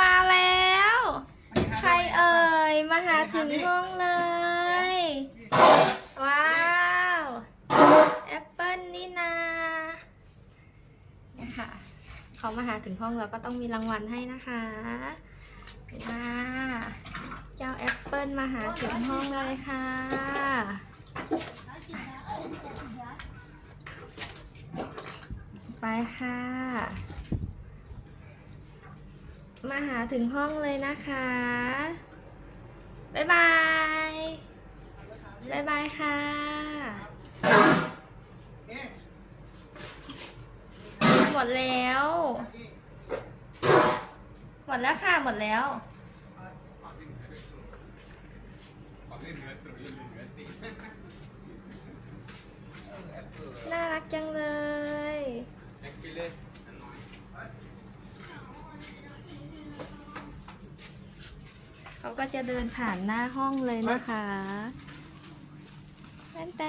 มาแล้ว ใครเอ่ย มาหาถึงห้องเลย ว้าว แอปเปิลนี่นาเนี่ยค่ะ เขามาหาถึงห้องเราก็ต้องมีรางวัลให้นะคะว้าเจ้าแอปเปิลมาหาถึงห้องเลยค่ะไปค่ะ มาหาถึงห้องเลยนะคะ บ๊ายบาย บ๊ายบายค่ะหมดแล้ว หมดแล้วค่ะ หมดแล้วน่ารักจังเลย เขาก็จะเดินผ่านหน้าห้องเลยนะคะแตนแต